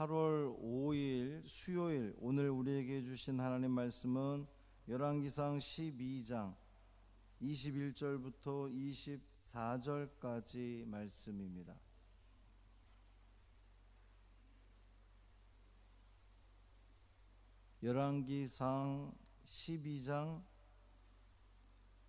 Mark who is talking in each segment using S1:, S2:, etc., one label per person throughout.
S1: 8월 5일 수요일 오늘 우리에게 주신 하나님 말씀은 열왕기상 12장 21절부터 24절까지 말씀입니다. 열왕기상 12장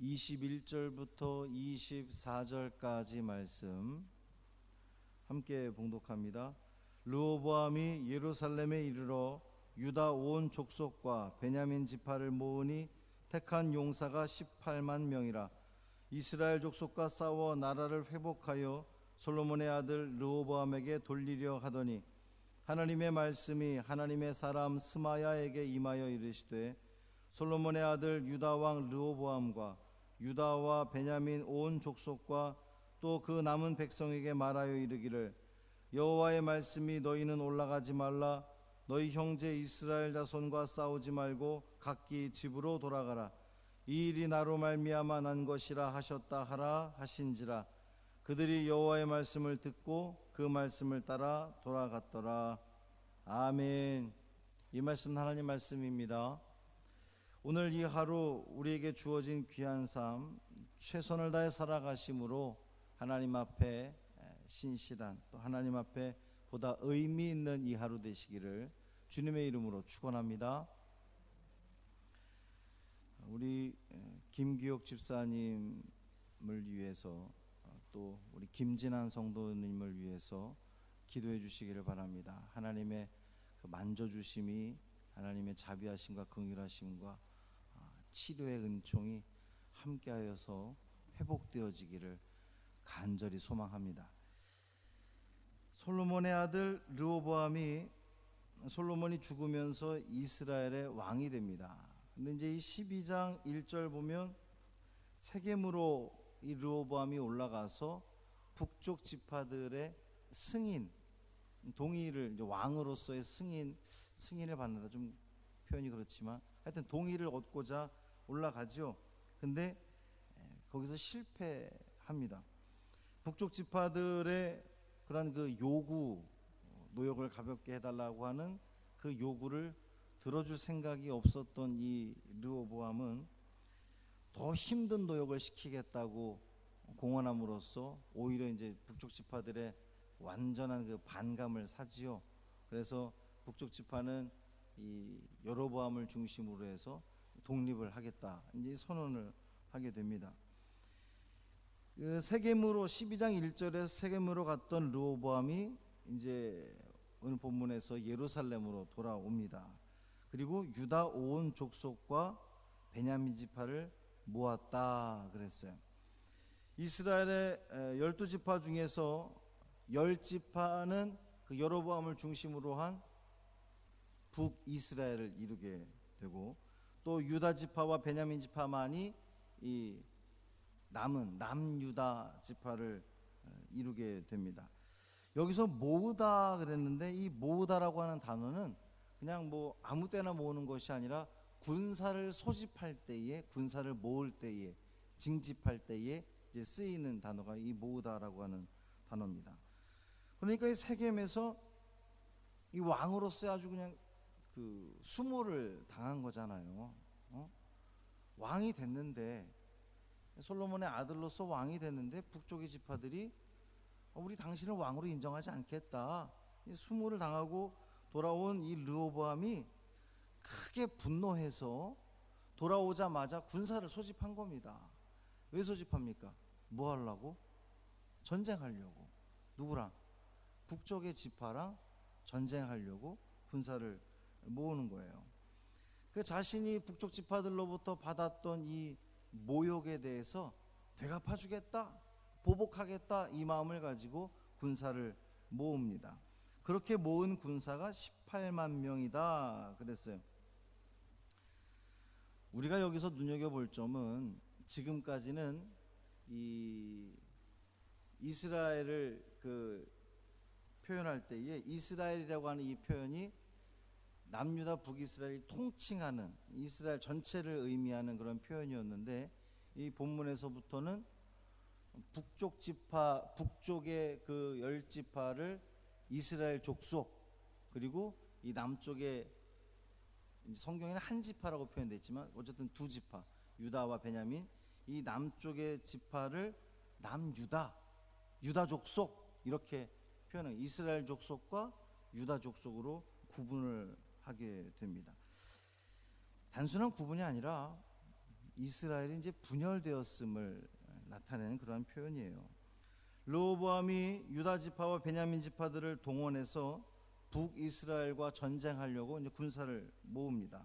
S1: 21절부터 24절까지 말씀 함께 봉독합니다. 르호보암이 예루살렘에 이르러 유다 온 족속과 베냐민 지파를 모으니 택한 용사가 18만 명이라. 이스라엘 족속과 싸워 나라를 회복하여 솔로몬의 아들 르호보암에게 돌리려 하더니 하나님의 말씀이 하나님의 사람 스마야에게 임하여 이르시되 솔로몬의 아들 유다 왕 르호보암과 유다와 베냐민 온 족속과 또 그 남은 백성에게 말하여 이르기를 여호와의 말씀이 너희는 올라가지 말라. 너희 형제 이스라엘 자손과 싸우지 말고 각기 집으로 돌아가라. 이 일이 나로 말미암아 난 것이라 하셨다 하라 하신지라. 그들이 여호와의 말씀을 듣고 그 말씀을 따라 돌아갔더라. 아멘. 이 말씀 하나님 말씀입니다. 오늘 이 하루 우리에게 주어진 귀한 삶 최선을 다해 살아가심으로 하나님 앞에 신실한 또 하나님 앞에 보다 의미 있는 이 하루 되시기를 주님의 이름으로 축원합니다. 우리 김기옥 집사님을 위해서 또 우리 김진한 성도님을 위해서 기도해 주시기를 바랍니다. 하나님의 그 만져 주심이 하나님의 자비하심과 긍휼하심과 치료의 은총이 함께하여서 회복되어지기를 간절히 소망합니다. 솔로몬의 아들 르호보암이 솔로몬이 죽으면서 이스라엘의 왕이 됩니다. 근데 이제 이 12장 1절 보면 세겜으로 이 르호보암이 올라가서 북쪽 지파들의 승인 동의를 왕으로서의 승인 승인을 받는다 좀 표현이 그렇지만 하여튼 동의를 얻고자 올라가죠. 근데 거기서 실패합니다. 북쪽 지파들의 그러한 그 요구 노역을 가볍게 해달라고 하는 그 요구를 들어줄 생각이 없었던 이 르호보암은 더 힘든 노역을 시키겠다고 공언함으로써 오히려 이제 북쪽 지파들의 완전한 그 반감을 사지요. 그래서 북쪽 지파는 이 여로보암을 중심으로 해서 독립을 하겠다 이제 선언을 하게 됩니다. 그 세겜으로 12장 1절에서 세겜으로 갔던 르호보암이 이제 오늘 본문에서 예루살렘으로 돌아옵니다. 그리고 유다 온 족속과 베냐민 지파를 모았다 그랬어요. 이스라엘의 열두 지파 중에서 열 지파는 그 여로보암을 중심으로 한 북 이스라엘을 이루게 되고 또 유다 지파와 베냐민 지파만이 이 남은 남유다 지파를 이루게 됩니다. 여기서 모으다 그랬는데 이 모으다라고 하는 단어는 그냥 뭐 아무 때나 모으는 것이 아니라 군사를 소집할 때에 군사를 모을 때에 징집할 때에 이제 쓰이는 단어가 이 모으다라고 하는 단어입니다. 그러니까 이 세겜에서 이 왕으로서 아주 그냥 그 수모를 당한 거잖아요. 어? 왕이 됐는데 솔로몬의 아들로서 왕이 됐는데 북쪽의 지파들이 우리 당신을 왕으로 인정하지 않겠다. 수모를 당하고 돌아온 이 르호보암이 크게 분노해서 돌아오자마자 군사를 소집한 겁니다. 왜 소집합니까? 뭐 하려고? 전쟁하려고. 누구랑? 북쪽의 지파랑 전쟁하려고 군사를 모으는 거예요. 그 자신이 북쪽 지파들로부터 받았던 이 모욕에 대해서 대갚아 주겠다. 보복하겠다. 이 마음을 가지고 군사를 모읍니다. 그렇게 모은 군사가 18만 명이다 그랬어요. 우리가 여기서 눈여겨 볼 점은 지금까지는 이 이스라엘을 그 표현할 때에 이스라엘이라고 하는 이 표현이 남유다 북이스라엘이 통칭하는 이스라엘 전체를 의미하는 그런 표현이었는데 이 본문에서부터는 북쪽 지파 북쪽의 그 열 지파를 이스라엘 족속 그리고 이 이제 성경에는 한 지파라고 표현되어 있지만 어쨌든 두 지파 유다와 베냐민. 이 남쪽의 지파를 남유다 유다 족속 이렇게 표현한 이스라엘 족속과 유다 족속으로 구분을 하게 됩니다. 단순한 구분이 아니라 이스라엘이 이제 분열되었음을 나타내는 그러한 표현이에요. 르호보암이 유다 지파와 베냐민 지파들을 동원해서 북이스라엘과 전쟁하려고 이제 군사를 모읍니다.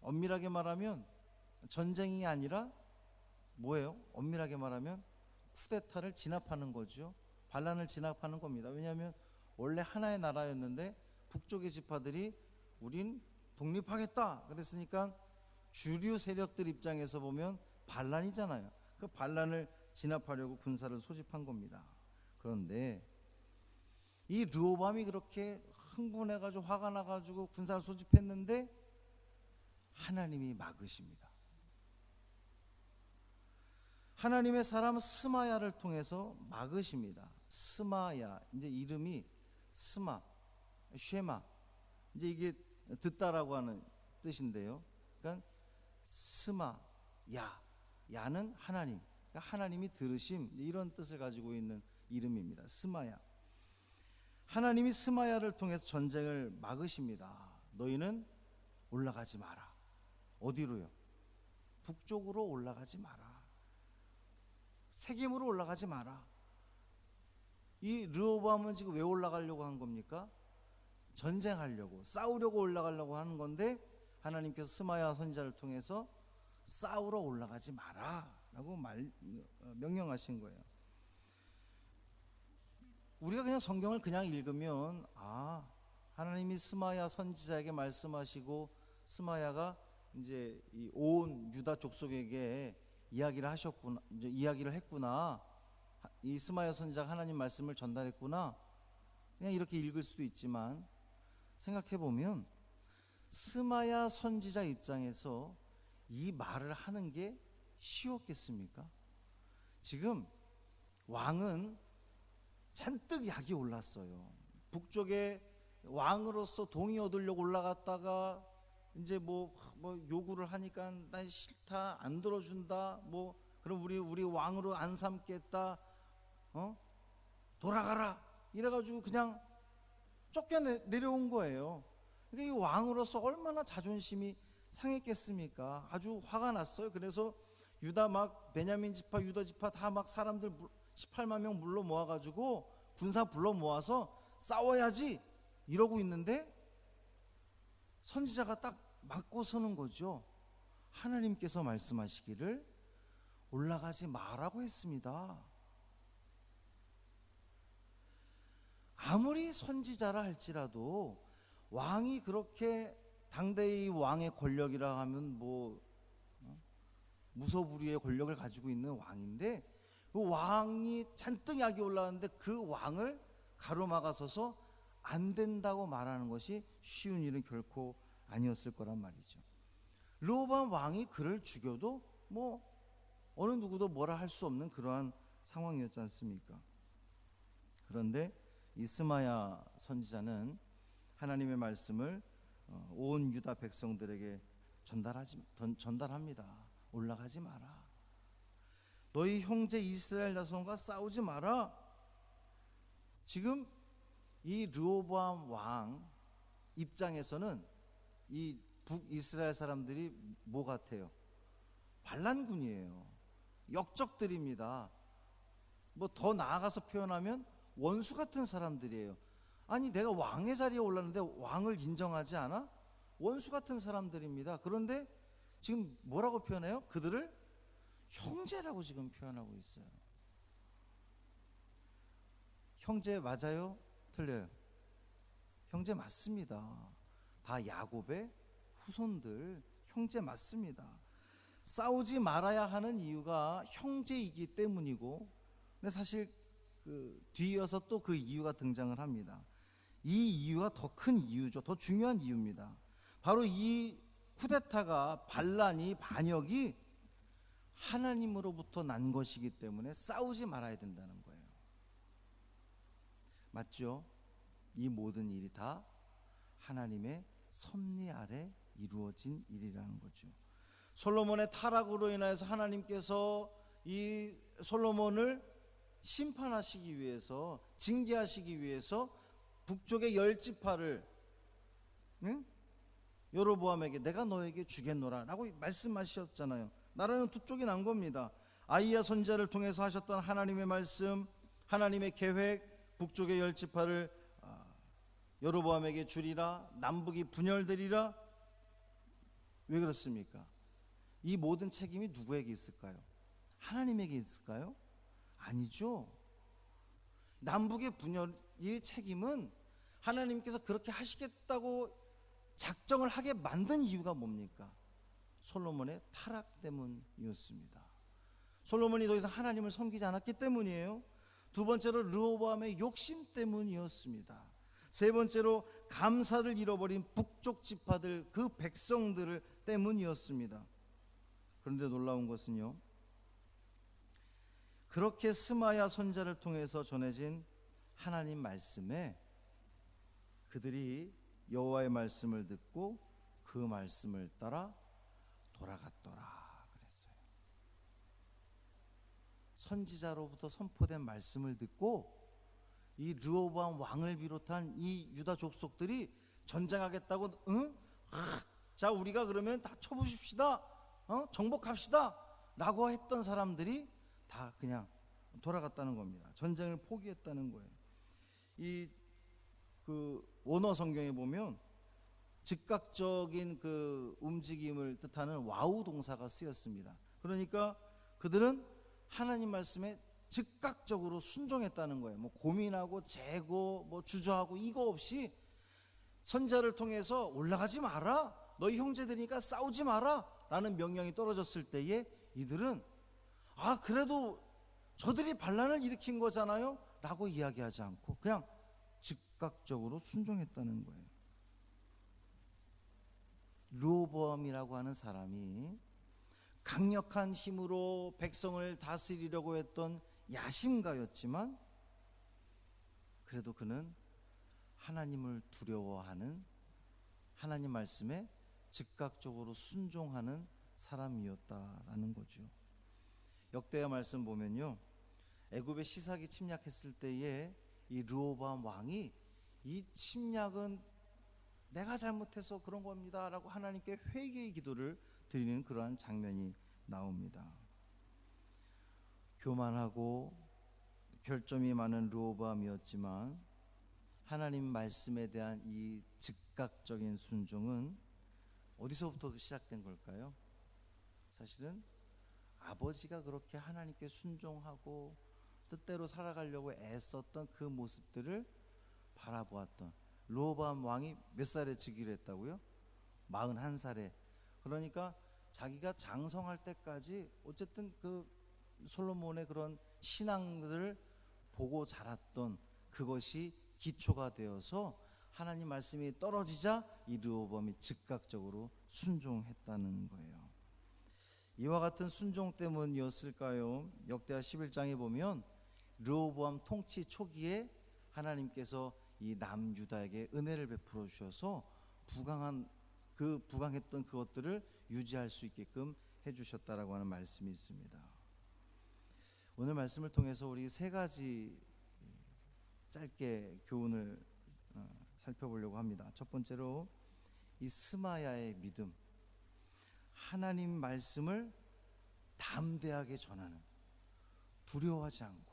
S1: 엄밀하게 말하면 전쟁이 아니라 뭐예요? 엄밀하게 말하면 쿠데타를 진압하는 거죠. 반란을 진압하는 겁니다. 왜냐하면 원래 하나의 나라였는데 북쪽의 지파들이 우린 독립하겠다 그랬으니까 주류 세력들 입장에서 보면 반란이잖아요. 그 반란을 진압하려고 군사를 소집한 겁니다. 그런데 이 르호밤이 그렇게 흥분해가지고 화가 나가지고 군사를 소집했는데 하나님이 막으십니다. 하나님의 사람 스마야를 통해서 막으십니다. 스마야 이제 이름이 스마 쉐마 이제 이게 듣다라고 하는 뜻인데요. 그러니까 스마 야 야는 하나님 그러니까 하나님이 들으심 이런 뜻을 가지고 있는 이름입니다. 스마야 하나님이 스마야를 통해서 전쟁을 막으십니다. 너희는 올라가지 마라. 어디로요? 북쪽으로 올라가지 마라. 세겜으로 올라가지 마라. 이 르호보암은 지금 왜 올라가려고 한 겁니까? 전쟁하려고 싸우려고 올라가려고 하는 건데 하나님께서 스마야 선지자를 통해서 싸우러 올라가지 마라라고 말 어, 명령하신 거예요. 우리가 그냥 성경을 그냥 읽으면 아 하나님이 스마야 선지자에게 말씀하시고 스마야가 이제 이온 유다 족속에게 이야기를 하셨구나 이제 이야기를 했구나 이 스마야 선지자가 하나님 말씀을 전달했구나 그냥 이렇게 읽을 수도 있지만 생각해 보면 스마야 선지자 입장에서 이 말을 하는 게 쉬웠겠습니까? 지금 왕은 잔뜩 약이 올랐어요. 북쪽에 왕으로서 동의 얻으려고 올라갔다가 이제 뭐, 뭐 요구를 하니까 난 싫다 안 들어준다 뭐 그럼 우리 우리 왕으로 안 삼겠다 어 돌아가라 이래가지고 그냥 쫓겨 내려온 거예요. 그러니까 이 왕으로서 얼마나 자존심이 상했겠습니까? 아주 화가 났어요. 그래서 유다 막 베냐민 지파, 유다 지파 다 막 사람들 18만 명 물러 모아가지고 군사 불러 모아서 싸워야지 이러고 있는데 선지자가 딱 맞고 서는 거죠. 하나님께서 말씀하시기를 올라가지 마라고 했습니다. 아무리 선지자라 할지라도 왕이 그렇게 당대의 왕의 권력이라 하면 뭐 어? 무소불위의 권력을 가지고 있는 왕인데 그 왕이 잔뜩 약이 올라왔는데 그 왕을 가로막아서서 안 된다고 말하는 것이 쉬운 일은 결코 아니었을 거란 말이죠. 르호밤 왕이 그를 죽여도 뭐 어느 누구도 뭐라 할 수 없는 그러한 상황이었지 않습니까? 그런데 이스마야 선지자는 하나님의 말씀을 어, 온 유다 백성들에게 전달하지 전달합니다. 올라가지 마라. 너희 형제 이스라엘 자손과 싸우지 마라. 지금 이 르호보암 왕 입장에서는 이 북이스라엘 사람들이 뭐 같아요? 반란군이에요. 역적들입니다. 뭐 더 나아가서 표현하면 원수 같은 사람들이에요. 아니 내가 왕의 자리에 올랐는데 왕을 인정하지 않아? 원수 같은 사람들입니다. 그런데 지금 뭐라고 표현해요? 그들을 형제라고 지금 표현하고 있어요. 형제 맞아요? 틀려요? 형제 맞습니다. 다 야곱의 후손들 형제 맞습니다. 싸우지 말아야 하는 이유가 형제이기 때문이고 근데 사실 그 뒤이어서 또 그 이유가 등장을 합니다. 이 이유가 더 큰 이유죠. 더 중요한 이유입니다. 바로 이 쿠데타가 반란이 반역이 하나님으로부터 난 것이기 때문에 싸우지 말아야 된다는 거예요. 맞죠? 이 모든 일이 다 하나님의 섭리 아래 이루어진 일이라는 거죠. 솔로몬의 타락으로 인하여서 하나님께서 이 솔로몬을 심판하시기 위해서 징계하시기 위해서 북쪽의 열 지파를 응? 여로보암에게 내가 너에게 주겠노라라고 말씀하셨잖아요. 나라는 두 쪽이 난 겁니다. 아이야 선자를 통해서 하셨던 하나님의 말씀, 하나님의 계획, 북쪽의 열 지파를 아, 여로보암에게 주리라, 남북이 분열되리라. 왜 그렇습니까? 이 모든 책임이 누구에게 있을까요? 하나님에게 있을까요? 아니죠. 남북의 분열의 책임은 하나님께서 그렇게 하시겠다고 작정을 하게 만든 이유가 뭡니까? 솔로몬의 타락 때문이었습니다. 솔로몬이 더 이상 하나님을 섬기지 않았기 때문이에요. 두 번째로 르호보암의 욕심 때문이었습니다. 세 번째로 감사를 잃어버린 북쪽 지파들 그 백성들을 때문이었습니다. 그런데 놀라운 것은요. 그렇게 스마야 선자를 통해서 전해진 하나님 말씀에 그들이 여호와의 말씀을 듣고 그 말씀을 따라 돌아갔더라 그랬어요. 선지자로부터 선포된 말씀을 듣고 이 르호보암 왕을 비롯한 이 유다 족속들이 전쟁하겠다고 응? 아, 자 우리가 그러면 다 쳐부십시다. 어? 정복합시다 라고 했던 사람들이 다 그냥 돌아갔다는 겁니다. 전쟁을 포기했다는 거예요. 이 그 원어 성경에 보면 즉각적인 그 움직임을 뜻하는 와우 동사가 쓰였습니다. 그러니까 그들은 하나님 말씀에 즉각적으로 순종했다는 거예요. 뭐 고민하고 재고 뭐 주저하고 이거 없이 선자를 통해서 올라가지 마라. 너희 형제들이니까 싸우지 마라. 라는 명령이 떨어졌을 때에 이들은 아 그래도 저들이 반란을 일으킨 거잖아요. 라고 이야기하지 않고 그냥 즉각적으로 순종했다는 거예요. 르호보암이라고 하는 사람이 강력한 힘으로 백성을 다스리려고 했던 야심가였지만 그래도 그는 하나님을 두려워하는 하나님 말씀에 즉각적으로 순종하는 사람이었다라는 거죠. 역대의 말씀 보면요. 애굽의 시삭이 침략했을 때에 이 르호보암 왕이 이 침략은 내가 잘못해서 그런 겁니다라고 하나님께 회개의 기도를 드리는 그러한 장면이 나옵니다. 교만하고 결점이 많은 르호보암이었지만 하나님 말씀에 대한 이 즉각적인 순종은 어디서부터 시작된 걸까요? 사실은 아버지가 그렇게 하나님께 순종하고 뜻대로 살아가려고 애썼던 그 모습들을 바라보았던 로밤 왕이 몇 살에 즉위를 했다고요? 41살에. 그러니까 자기가 장성할 때까지 어쨌든 그 솔로몬의 그런 신앙들을 보고 자랐던 그것이 기초가 되어서 하나님 말씀이 떨어지자 이 르호범이 즉각적으로 순종했다는 거예요. 이와 같은 순종 때문이었을까요? 역대하 11장에 보면 르호보암 통치 초기에 하나님께서 이 남유다에게 은혜를 베풀어 주셔서 부강한 그 부강했던 그것들을 유지할 수 있게끔 해 주셨다라고 하는 말씀이 있습니다. 오늘 말씀을 통해서 우리 세 가지 짧게 교훈을 어, 살펴보려고 합니다. 첫 번째로 이 스마야의 믿음, 하나님 말씀을 담대하게 전하는 두려워하지 않고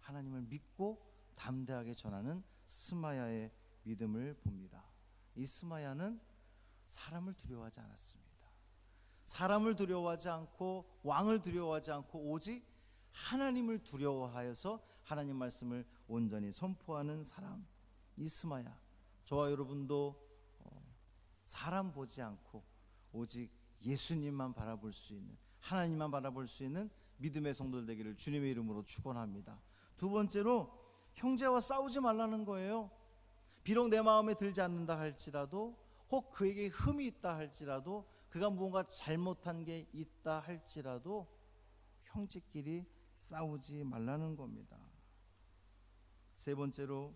S1: 하나님을 믿고 담대하게 전하는 스마야의 믿음을 봅니다. 이 스마야는 사람을 두려워하지 않았습니다. 사람을 두려워하지 않고 왕을 두려워하지 않고 오직 하나님을 두려워하여서 하나님 말씀을 온전히 선포하는 사람 이 스마야 저와 여러분도 어, 사람 보지 않고 오직 예수님만 바라볼 수 있는 하나님만 바라볼 수 있는 믿음의 성도들 되기를 주님의 이름으로 축원합니다. 두 번째로 형제와 싸우지 말라는 거예요. 비록 내 마음에 들지 않는다 할지라도 혹 그에게 흠이 있다 할지라도 그가 무언가 잘못한 게 있다 할지라도 형제끼리 싸우지 말라는 겁니다. 세 번째로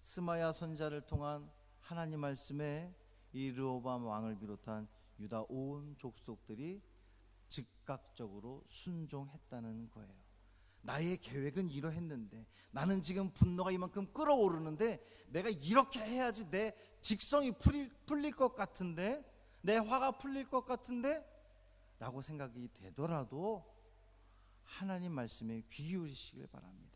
S1: 스마야 선자를 통한 하나님 말씀에 이 르호밤 왕을 비롯한 유다 온 족속들이 즉각적으로 순종했다는 거예요. 나의 계획은 이러했는데 나는 지금 분노가 이만큼 끓어오르는데 내가 이렇게 해야지 내 직성이 풀릴, 풀릴 것 같은데 내 화가 풀릴 것 같은데 라고 생각이 되더라도 하나님 말씀에 귀 기울이시길 바랍니다.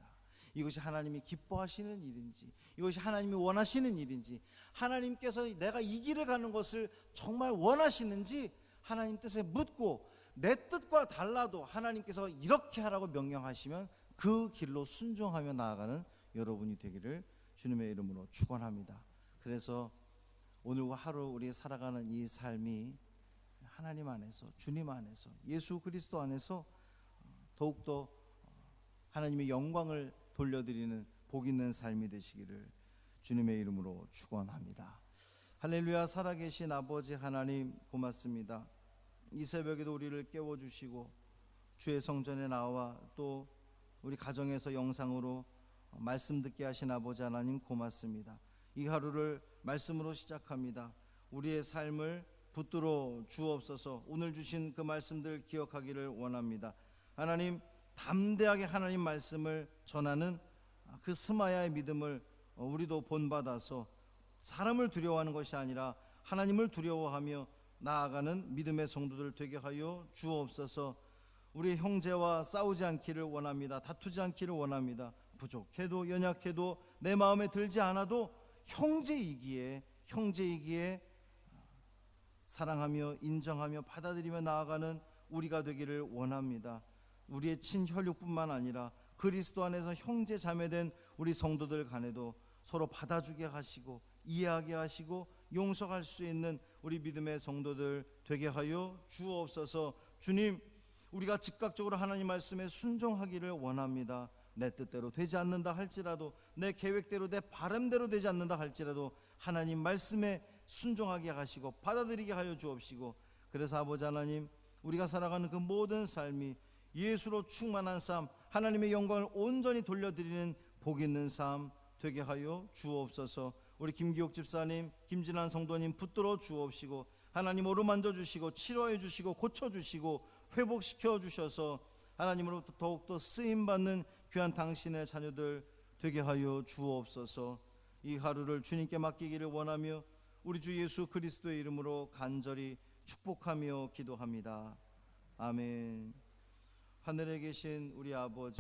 S1: 이것이 하나님이 기뻐하시는 일인지 이것이 하나님이 원하시는 일인지 하나님께서 내가 이 길을 가는 것을 정말 원하시는지 하나님 뜻에 묻고 내 뜻과 달라도 하나님께서 이렇게 하라고 명령하시면 그 길로 순종하며 나아가는 여러분이 되기를 주님의 이름으로 축원합니다. 그래서 오늘과 하루 우리 살아가는 이 삶이 하나님 안에서 주님 안에서 예수 그리스도 안에서 더욱더 하나님의 영광을 돌려드리는 복 있는 삶이 되시기를 주님의 이름으로 축원합니다. 할렐루야 살아계신 아버지 하나님 고맙습니다. 이 새벽에도 우리를 깨워 주시고 주의 성전에 나와 또 우리 가정에서 영상으로 말씀 듣게 하신 아버지 하나님 고맙습니다. 이 하루를 말씀으로 시작합니다. 우리의 삶을 붙들어 주옵소서. 오늘 주신 그 말씀들 기억하기를 원합니다. 하나님 담대하게 하나님 말씀을 전하는 그 스마야의 믿음을 우리도 본받아서 사람을 두려워하는 것이 아니라 하나님을 두려워하며 나아가는 믿음의 성도들 되게 하여 주옵소서. 우리 형제와 싸우지 않기를 원합니다. 다투지 않기를 원합니다. 부족해도 연약해도 내 마음에 들지 않아도 형제이기에 형제이기에 사랑하며 인정하며 받아들이며 나아가는 우리가 되기를 원합니다. 우리의 친혈육뿐만 아니라 그리스도 안에서 형제 자매된 우리 성도들 간에도 서로 받아주게 하시고 이해하게 하시고 용서할 수 있는 우리 믿음의 성도들 되게 하여 주옵소서. 주님, 우리가 즉각적으로 하나님 말씀에 순종하기를 원합니다. 내 뜻대로 되지 않는다 할지라도 내 계획대로 내 바람대로 되지 않는다 할지라도 하나님 말씀에 순종하게 하시고 받아들이게 하여 주옵시고 그래서 아버지 하나님 우리가 살아가는 그 모든 삶이 예수로 충만한 삶 하나님의 영광을 온전히 돌려드리는 복 있는 삶 되게 하여 주옵소서 우리 김기옥 집사님 김진환 성도님 붙들어 주옵시고 하나님 어루만져 주시고 치료해 주시고 고쳐 주시고 회복시켜 주셔서 하나님으로부터 더욱더 쓰임 받는 귀한 당신의 자녀들 되게 하여 주옵소서. 이 하루를 주님께 맡기기를 원하며 우리 주 예수 그리스도의 이름으로 간절히 축복하며 기도합니다. 아멘. 하늘에 계신 우리 아버지